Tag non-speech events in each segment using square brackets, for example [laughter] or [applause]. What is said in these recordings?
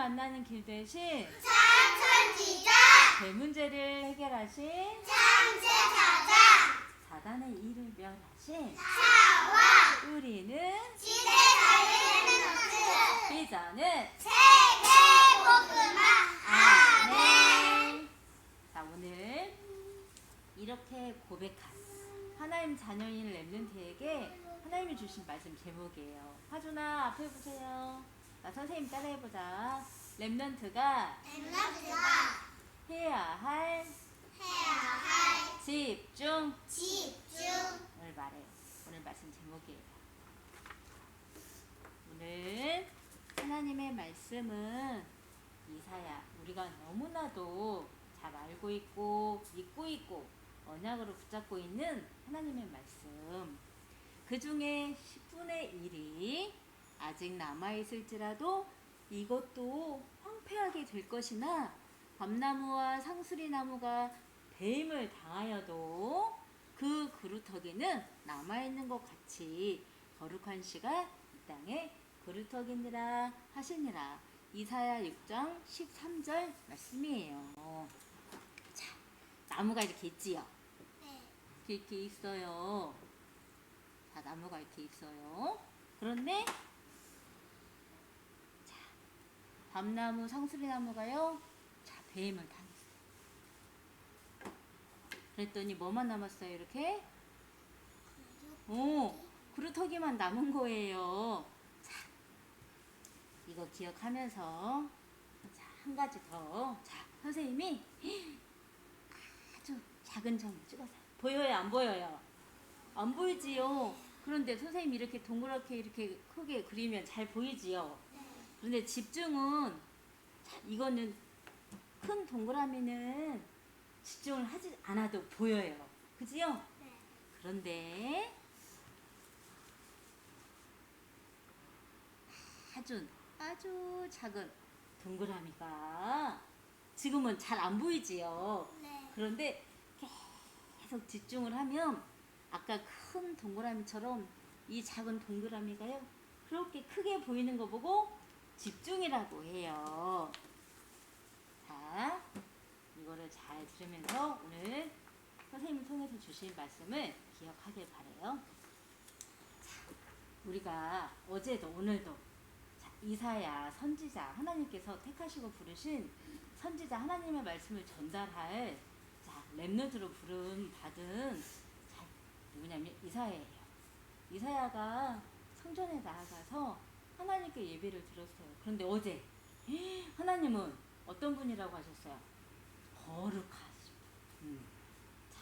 만나는 길 대신 참선지자 대문제를 해결하신 참제자자 사단의 일을 멸하신 사와 우리는 시대 살리는 노트 비전은 세계 복음화! 아멘! 자 오늘 이렇게 고백한 하나님 자녀인 랩런트에게 하나님이 주신 말씀 제목이에요. 하준아 앞에 보세요. 나 선생님 따라해보자. 랩런트가 엠나트가 해야 할 해야 할 집중 집중 오늘 말해. 오늘 말씀 제목이에요. 오늘 하나님의 말씀은 이사야 우리가 너무나도 잘 알고 있고 믿고 있고 언약으로 붙잡고 있는 하나님의 말씀. 그 중에 10분의 1이 아직 남아있을지라도 이것도 황폐하게 될 것이나 밤나무와 상수리나무가 배임을 당하여도 그 그루터기는 남아있는 것 같이 거룩한 씨가 이 땅에 그루터기니라 하시니라. 이사야 6장 13절 말씀이에요. 자 나무가 이렇게 있지요? 네. 이렇게, 있어요. 자 나무가 이렇게 있어요. 그런데 자 밤나무 상수리나무가요 자 배임을 당했어요 그랬더니 뭐만 남았어요 이렇게 오, 그루터기만 남은 거예요. 자, 이거 기억하면서 자, 한 가지 더. 자, 선생님이 아주 작은 점을 찍어서 보여요, 안 보여요? 안 보이지요. 그런데 선생님이 이렇게 동그랗게 이렇게 크게 그리면 잘 보이지요. 그런데 집중은 자, 이거는 큰 동그라미는 집중을 하지 않아도 보여요. 그지요? 네. 그런데 아주 아주 작은 동그라미가 지금은 잘 안 보이지요. 네. 그런데 계속 집중을 하면 아까 큰 동그라미처럼 이 작은 동그라미가요 그렇게 크게 보이는 거 보고 집중이라고 해요. 자, 이거를 잘 들으면서 오늘 선생님을 통해서 주신 말씀을 기억하길 바래요. 자, 우리가 어제도 오늘도 자, 이사야 선지자 하나님께서 택하시고 부르신 선지자 하나님의 말씀을 전달할 자, 랩노트로 부름 받은 자, 누구냐면 이사야예요. 이사야가 성전에 나아가서 하나님께 예배를 드렸어요. 그런데 어제 하나님은 어떤 분이라고 하셨어요? 거룩하신 분. 음. 자,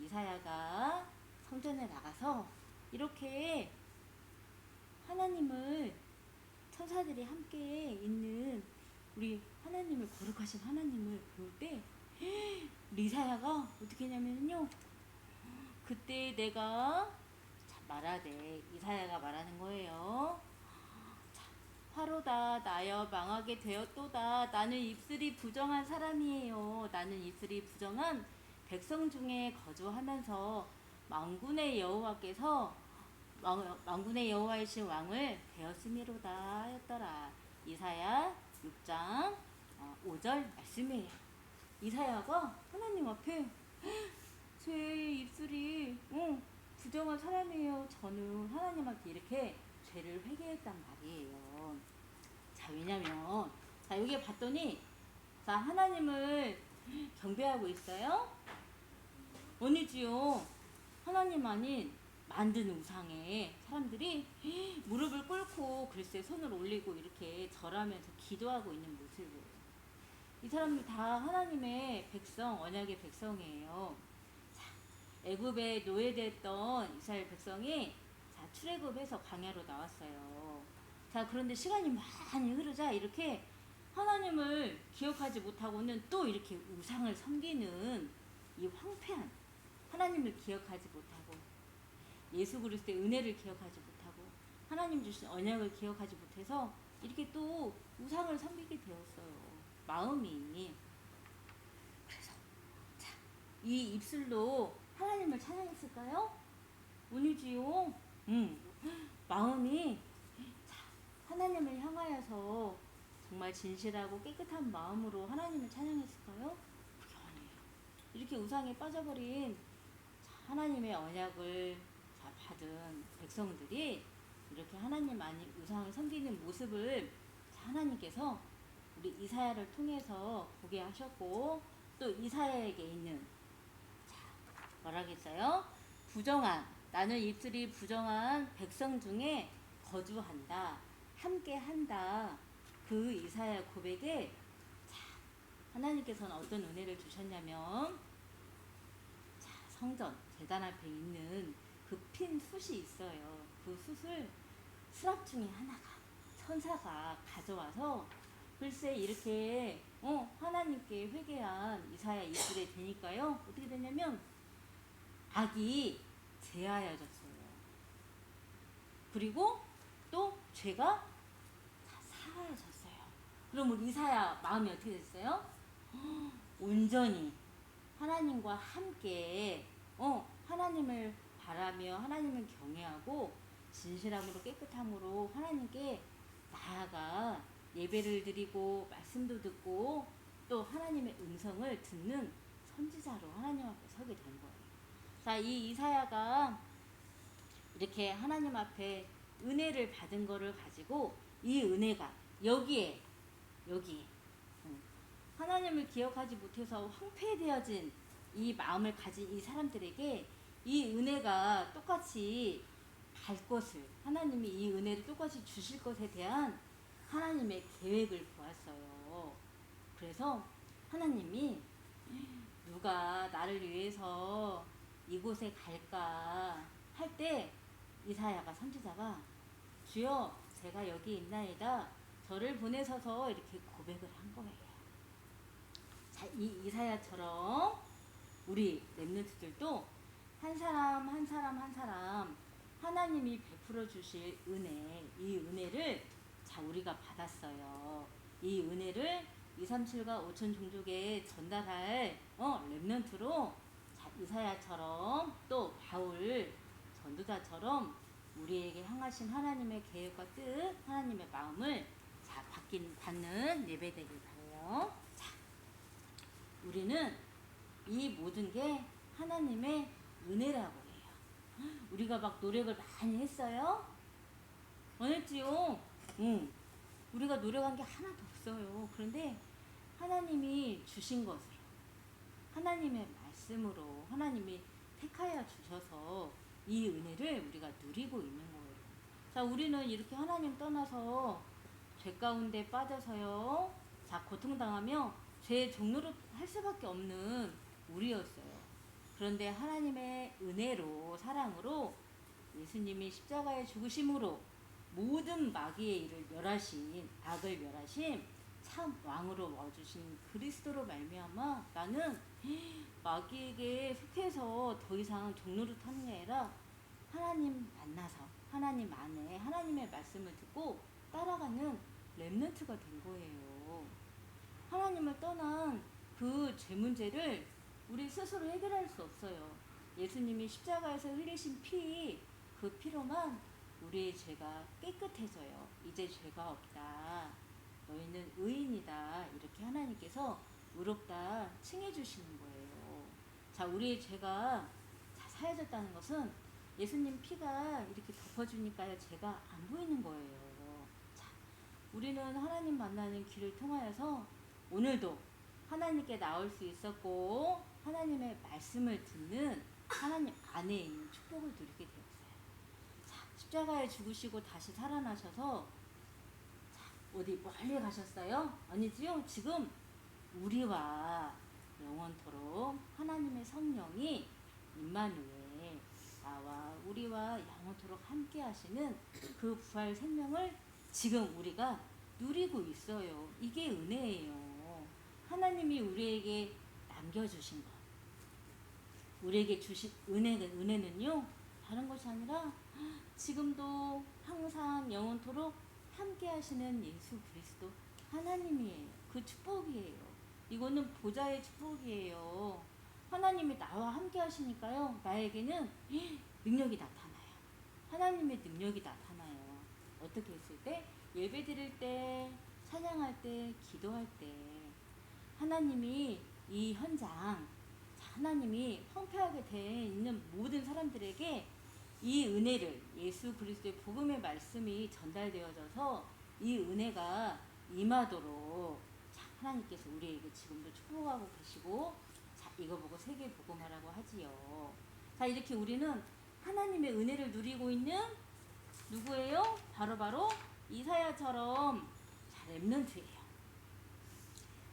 이사야가 성전에 나가서 이렇게 하나님을 천사들이 함께 있는 우리 하나님을 거룩하신 하나님을 볼 때 리사야가 어떻게 했냐면요 그때 내가 자, 말하되 이사야가 말하는 거예요 자, 화로다 나여 망하게 되었도다 나는 입술이 부정한 사람이에요 나는 입술이 부정한 백성 중에 거주하면서 망군의 여호와께서 왕- 왕군의 여호와이신 왕을 되었음이로다 하였더라. 이사야 6장 5절 말씀이에요. 이사야가 하나님 앞에 [gasps] 제 입술이 어, 부정한 사람이에요. 저는 하나님한테 이렇게 죄를 회개했단 말이에요. 자 왜냐면 자 여기 봤더니 자 하나님을 경배하고 있어요. 아니지요. 하나님 아닌 만든 우상에 사람들이 무릎을 꿇고 글쎄 손을 올리고 이렇게 절하면서 기도하고 있는 모습이에요. 이 사람들 다 하나님의 백성, 언약의 백성이에요. 자, 애굽에 노예됐던 이스라엘 백성이 자, 출애굽해서 광야로 나왔어요. 자, 그런데 시간이 많이 흐르자 이렇게 하나님을 기억하지 못하고는 또 이렇게 우상을 섬기는 이 황폐한 하나님을 기억하지 못하고 예수 그리스도의 은혜를 기억하지 못하고 하나님 주신 언약을 기억하지 못해서 이렇게 또 우상을 섬기게 되었어요. 마음이 그래서 자, 이 입술로 하나님을 찬양했을까요? 아니지요. 음, 마음이 자, 하나님을 향하여서 정말 진실하고 깨끗한 마음으로 하나님을 찬양했을까요? 그게 아니에요. 이렇게 우상에 빠져버린 자, 하나님의 언약을 자, 받은 백성들이 이렇게 하나님 아니 우상을 섬기는 모습을 자, 하나님께서 우리 이사야를 통해서 보게 하셨고 또 이사야에게 있는 자 뭐라겠어요? 부정한 나는 입술이 부정한 백성 중에 거주한다 함께 한다. 그 이사야 고백에 자 하나님께서는 어떤 은혜를 주셨냐면 자 성전 재단 앞에 있는 그 핀 숯이 있어요. 그 숯을 수랍 중에 하나가 천사가 가져와서 글쎄 이렇게 어 하나님께 회개한 이사야 입술에 되니까요. 어떻게 되냐면 악이 제하여졌어요. 그리고 또 죄가 다 사라졌어요. 그럼 우리 이사야 마음이 어떻게 됐어요? 온전히 하나님과 함께 어 하나님을 바라며 하나님을 경외하고 진실함으로 깨끗함으로 하나님께 나아가 예배를 드리고 말씀도 듣고 또 하나님의 음성을 듣는 선지자로 하나님 앞에 서게 된 거예요. 자, 이 이사야가 이렇게 하나님 앞에 은혜를 받은 거를 가지고 이 은혜가 여기에 여기에 음, 하나님을 기억하지 못해서 황폐되어진 이 마음을 가진 이 사람들에게 이 은혜가 똑같이 갈 것을 하나님이 이 은혜를 똑같이 주실 것에 대한 하나님의 계획을 보았어요. 그래서 하나님이 누가 나를 위해서 이곳에 갈까 할 때 이사야가 선지자가 주여 제가 여기 있나이다 저를 보내셔서 이렇게 고백을 한 거예요. 자, 이 이사야처럼 우리 랩런트들도 한 사람 한 사람 한 사람 하나님이 베풀어 주실 은혜 이 은혜를 자 우리가 받았어요. 이 은혜를 237과 5천 종족에 전달할 어자 이사야처럼 또 바울 전도자처럼 우리에게 향하신 하나님의 계획과 뜻, 하나님의 마음을 자 받긴 받는 예배되길 바래요. 자, 우리는 이 모든 게 하나님의 은혜라고 해요. 우리가 막 노력을 많이 했어요. 안 했지요? 응. 우리가 노력한 게 하나도 없어요. 그런데 하나님이 주신 것으로, 하나님의 말씀으로, 하나님이 택하여 주셔서 이 은혜를 우리가 누리고 있는 거예요. 자, 우리는 이렇게 하나님 떠나서 죄 가운데 빠져서요. 자, 고통당하며 죄 종로로 할 수밖에 없는 우리였어요. 그런데 하나님의 은혜로, 사랑으로 예수님이 십자가에 죽으심으로 모든 마귀의 일을 멸하신, 악을 멸하신 참 왕으로 와주신 그리스도로 말미암아 나는 마귀에게 속해서 더 이상 종로를 타는 게 아니라 하나님 만나서 하나님 안에 하나님의 말씀을 듣고 따라가는 랩런트가 된 거예요. 하나님을 떠난 그 죄 문제를 우리 스스로 해결할 수 없어요. 예수님이 십자가에서 흘리신 피, 그 피로만 우리의 죄가 깨끗해져요. 이제 죄가 없다. 너희는 의인이다. 이렇게 하나님께서 의롭다 칭해 주시는 거예요. 자, 우리의 죄가 자, 사해졌다는 것은 예수님 피가 이렇게 덮어주니까요, 죄가 안 보이는 거예요. 자, 우리는 하나님 만나는 길을 통하여서 오늘도 하나님께 나올 수 있었고, 하나님의 말씀을 듣는 하나님 안에 있는 축복을 누리게 되었어요. 자, 십자가에 죽으시고 다시 살아나셔서 자, 어디 멀리 가셨어요? 아니지요? 지금 우리와 영원토록 하나님의 성령이 임마누엘 나와 우리와 영원토록 함께 하시는 그 부활 생명을 지금 우리가 누리고 있어요. 이게 은혜예요. 하나님이 우리에게 남겨주신 것. 우리에게 주신 은혜, 은혜는요, 다른 것이 아니라 지금도 항상 영원토록 함께 하시는 예수 그리스도 하나님이에요. 그 축복이에요. 이거는 보좌의 축복이에요. 하나님이 나와 함께 하시니까요, 나에게는 능력이 나타나요. 하나님의 능력이 나타나요. 어떻게 했을 때? 예배 드릴 때, 찬양할 때, 기도할 때 하나님이 이 현장 자, 하나님이 황폐하게 돼 있는 모든 사람들에게 이 은혜를 예수 그리스도의 복음의 말씀이 전달되어져서 이 은혜가 임하도록 자, 하나님께서 우리에게 지금도 축복하고 계시고 자, 이거 보고 세계 복음하라고 하지요. 자, 이렇게 우리는 하나님의 은혜를 누리고 있는 누구예요? 바로바로 이사야처럼 자, 렘넌트예요.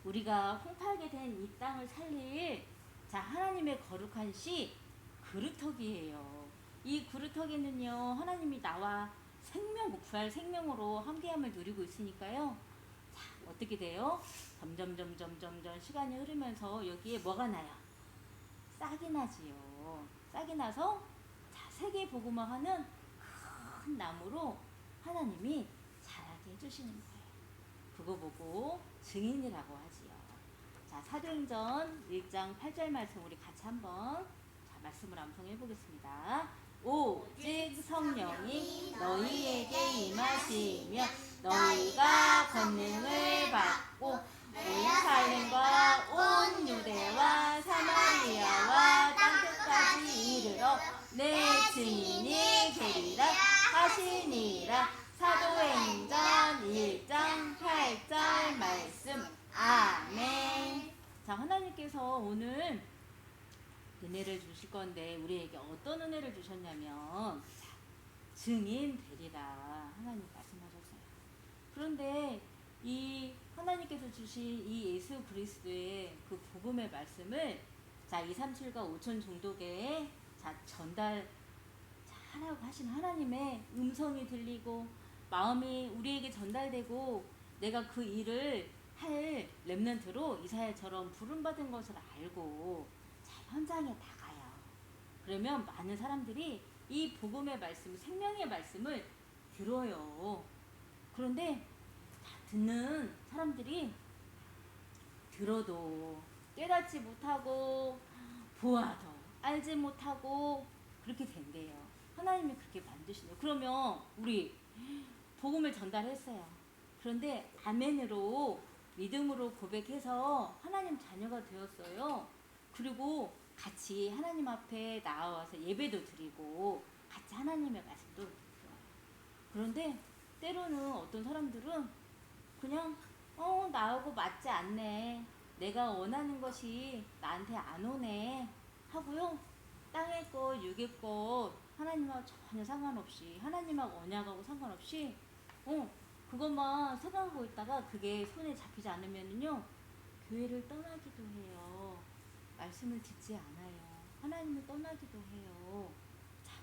우리가 홍파하게 된 이 땅을 살릴 자 하나님의 거룩한 씨 그루터기예요. 이 그루터기는요 하나님이 나와 생명 구할 생명으로 함께함을 누리고 있으니까요. 자 어떻게 돼요? 점점 점점 점점 시간이 흐르면서 여기에 뭐가 나요? 싹이 나지요. 싹이 나서 자 세계 복음화 하는 큰 나무로 하나님이 자라게 해주시는 거예요. 그거 보고 증인이라고 하지요. 자, 사도행전 1장 8절 말씀 우리 같이 한번 자, 말씀을 암송해 보겠습니다. 오직 성령이 너희에게 임하시며 너희가 권능을 받고 예루살렘과 온 유대와 사마리아와 땅끝까지 이르러 내 증인이 되리라 하시니라 사도행전 1장 8절 말씀 아멘 자 하나님께서 오늘 은혜를 주실 건데 우리에게 어떤 은혜를 주셨냐면 자, 증인 되리라. 하나님 말씀하셨어요. 그런데 이 하나님께서 주신 이 예수 그리스도의 그 복음의 말씀을 자 2, 3, 7과 5천 종독에 자 전달 자, 하라고 하신 하나님의 음성이 들리고 마음이 우리에게 전달되고 내가 그 일을 할 렘넌트로 이사야처럼 부름받은 것을 알고 자, 현장에 나가요. 그러면 많은 사람들이 이 복음의 말씀, 생명의 말씀을 들어요. 그런데 다 듣는 사람들이 들어도 깨닫지 못하고 보아도 알지 못하고 그렇게 된대요. 하나님이 그렇게 만드시네요. 그러면 우리 복음을 전달했어요. 그런데 아멘으로 믿음으로 고백해서 하나님 자녀가 되었어요. 그리고 같이 하나님 앞에 나와서 예배도 드리고 같이 하나님의 말씀도 들어요. 그런데 때로는 어떤 사람들은 그냥 어 나하고 맞지 않네. 내가 원하는 것이 나한테 안 오네 하고요. 땅의 것, 육의 것 하나님하고 전혀 상관없이 하나님하고 언약하고 상관없이 어 그것만 생각하고 있다가 그게 손에 잡히지 않으면은요 교회를 떠나기도 해요. 말씀을 듣지 않아요. 하나님을 떠나기도 해요. 자,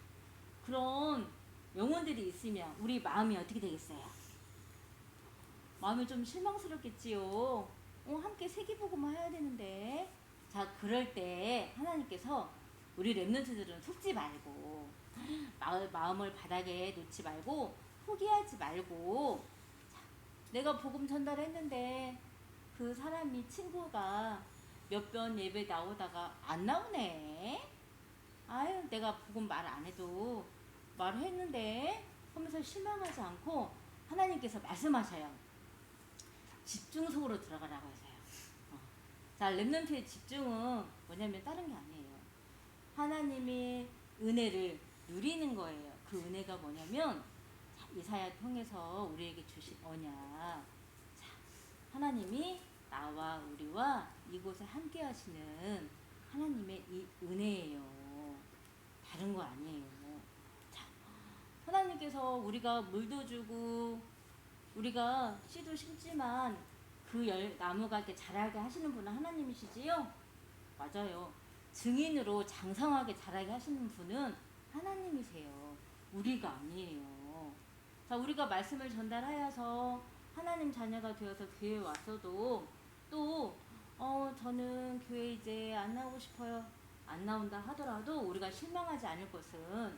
그런 영혼들이 있으면 우리 마음이 어떻게 되겠어요? 마음이 좀 실망스럽겠지요. 어, 함께 세계보고만 해야 되는데. 자, 그럴 때 하나님께서 우리 랩런트들은 속지 말고 마음을 바닥에 놓지 말고 포기하지 말고 자, 내가 복음 전달했는데 그 사람이 친구가 몇 번 예배 나오다가 안 나오네. 아유, 내가 복음 말 안 해도 말을 했는데 하면서 실망하지 않고 하나님께서 말씀하셔요. 집중 속으로 들어가라고 하세요. 어. 자, 랩런트의 집중은 뭐냐면 다른 게 아니에요. 하나님의 은혜를 누리는 거예요. 그 은혜가 뭐냐면 자, 이사야 통해서 우리에게 주신 언약. 자, 하나님이 나와 우리와 이곳에 함께 하시는 하나님의 이 은혜예요. 다른 거 아니에요. 자, 하나님께서 우리가 물도 주고 우리가 씨도 심지만 그 열, 나무가 이렇게 자라게 하시는 분은 하나님이시지요? 맞아요. 증인으로 장성하게 자라게 하시는 분은 하나님이세요. 우리가 아니에요. 자, 우리가 말씀을 전달하여서 하나님 자녀가 되어서 교회에 왔어도 또, 어, 저는 교회 이제 안 나오고 싶어요. 안 나온다 하더라도 우리가 실망하지 않을 것은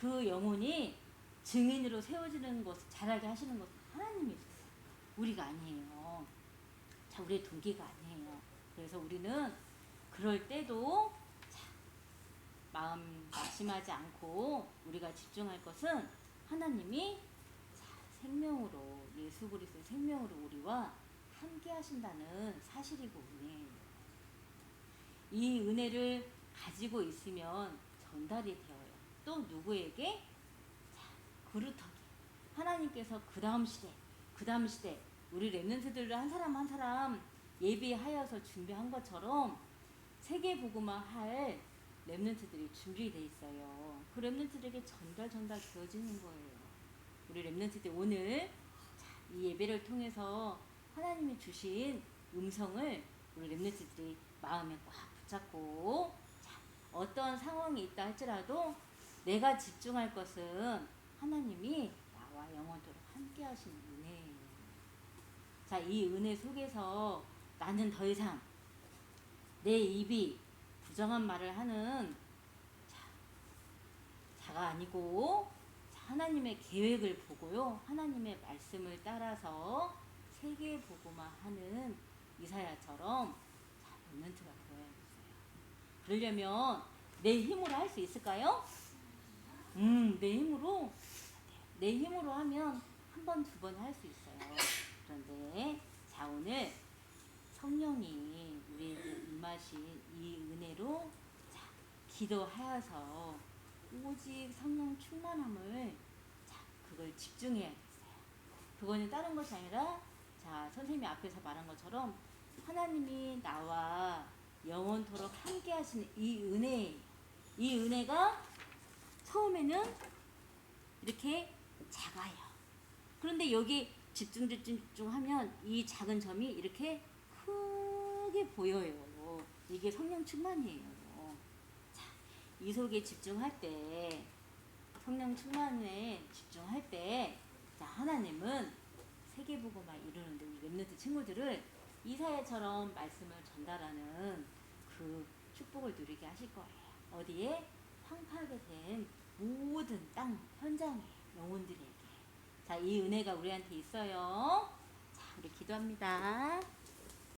그 영혼이 증인으로 세워지는 것, 자라게 하시는 것은 하나님이세요. 우리가 아니에요. 자, 우리의 동기가 아니에요. 그래서 우리는 그럴 때도 자, 마음 낙심하지 않고 우리가 집중할 것은 하나님이 자, 생명으로 예수 그리스도의 생명으로 우리와 함께 하신다는 사실이고 은혜예요. 이 은혜를 가지고 있으면 전달이 되어요. 또 누구에게? 자, 그루터기. 하나님께서 그 다음 시대, 그 다음 시대, 우리 랩런트들을 한 사람 한 사람 예비하여서 준비한 것처럼 세계 복음화 할 랩런트들이 준비되어 있어요. 그 랩런트들에게 전달 전달 되어지는 거예요. 우리 랩런트들 오늘 자, 이 예배를 통해서 하나님이 주신 음성을 우리 랩런트들이 마음에 꽉 붙잡고 자, 어떤 상황이 있다 할지라도 내가 집중할 것은 하나님이 나와 영원토록 함께 하시는 은혜예요. 자, 이 은혜 속에서 나는 더 이상 내 입이 부정한 말을 하는 자, 자가 아니고 자, 하나님의 계획을 보고요. 하나님의 말씀을 따라서 세계 보고만 하는 이사야처럼 자, 멘트가 되어야겠어요. 그러려면 내 힘으로 할 수 있을까요? 음, 내 힘으로 내 힘으로 하면 한 번, 두 번 할 수 있어요. 그런데 자 오늘 성령이 우리에게 임하신 이 은혜로 자 기도하여서 오직 성령 충만함을 자 그걸 집중해야겠어요. 그거는 다른 것이 아니라 자 선생님이 앞에서 말한 것처럼 하나님이 나와 영원토록 함께 하시는 이 은혜 이 은혜가 처음에는 이렇게 작아요. 그런데 여기 집중 집중 하면 이 작은 점이 이렇게 크게 보여요. 이게 성령 충만이에요. 자, 이 속에 집중할 때 성령 충만에 집중할 때 자, 하나님은 세계 보고만 이루는데 우리 랩런트 친구들을 이사야처럼 말씀을 전달하는 그 축복을 누리게 하실 거예요. 어디에 황폐하게 된 모든 땅 현장에 영혼들에게 자, 이 은혜가 우리한테 있어요. 자, 우리 기도합니다.